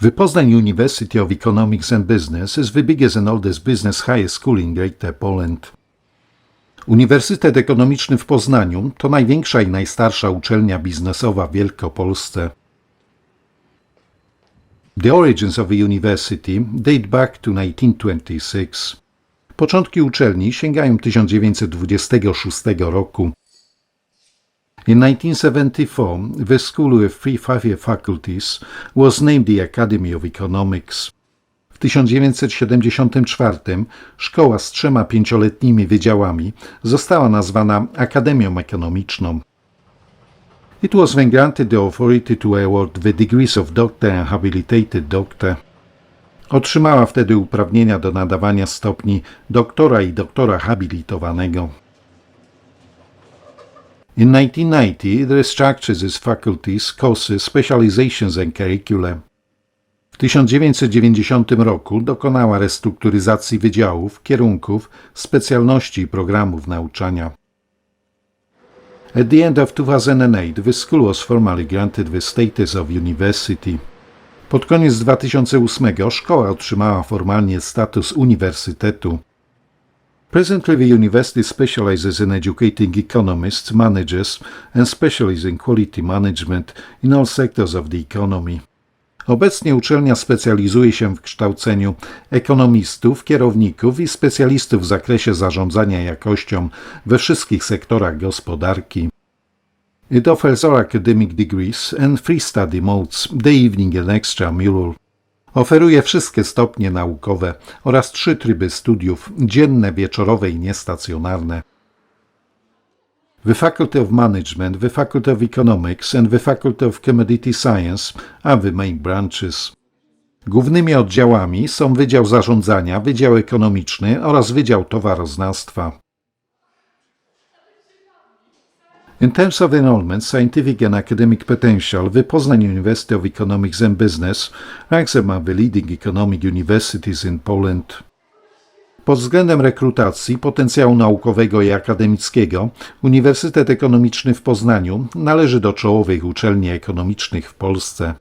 The Poznań University of Economics and Business is the biggest and oldest business high school in Greater Poland. Uniwersytet Ekonomiczny w Poznaniu to największa i najstarsza uczelnia biznesowa w Wielkopolsce. The origins of the university date back to 1926. Początki uczelni sięgają 1926 roku. In 1974, the school three five-year faculties was named the Academy of Economics. W 1974 szkoła z trzema pięcioletnimi wydziałami została nazwana Akademią Ekonomiczną. It was then granted the authority to award the degrees of doctor and habilitated doctor. Otrzymała wtedy uprawnienia do nadawania stopni doktora i doktora habilitowanego. In 1990, it restructures faculties, courses, specializations and curricula. W 1990 roku dokonała restrukturyzacji wydziałów, kierunków, specjalności i programów nauczania. At the end of 2008, the school was formally granted the status of university. Pod koniec 2008 szkoła otrzymała formalnie status uniwersytetu. Presently, the university specializes in educating economists, managers, and specialists in quality management in all sectors of the economy. Obecnie uczelnia specjalizuje się w kształceniu ekonomistów, kierowników i specjalistów w zakresie zarządzania jakością we wszystkich sektorach gospodarki. It offers all academic degrees and free study modes, day evening and extramural. Oferuje wszystkie stopnie naukowe oraz trzy tryby studiów dzienne, wieczorowe i niestacjonarne. The Faculty of Management, the Faculty of Economics and the Faculty of Commodity Science are the main branches. Głównymi oddziałami są Wydział Zarządzania, Wydział Ekonomiczny oraz Wydział Towaroznawstwa. In terms of enrollment, scientific and academic potential, the Poznań University of Economics and Business ranks among the leading economic universities in Poland. Pod względem rekrutacji, potencjału naukowego i akademickiego, Uniwersytet Ekonomiczny w Poznaniu należy do czołowych uczelni ekonomicznych w Polsce.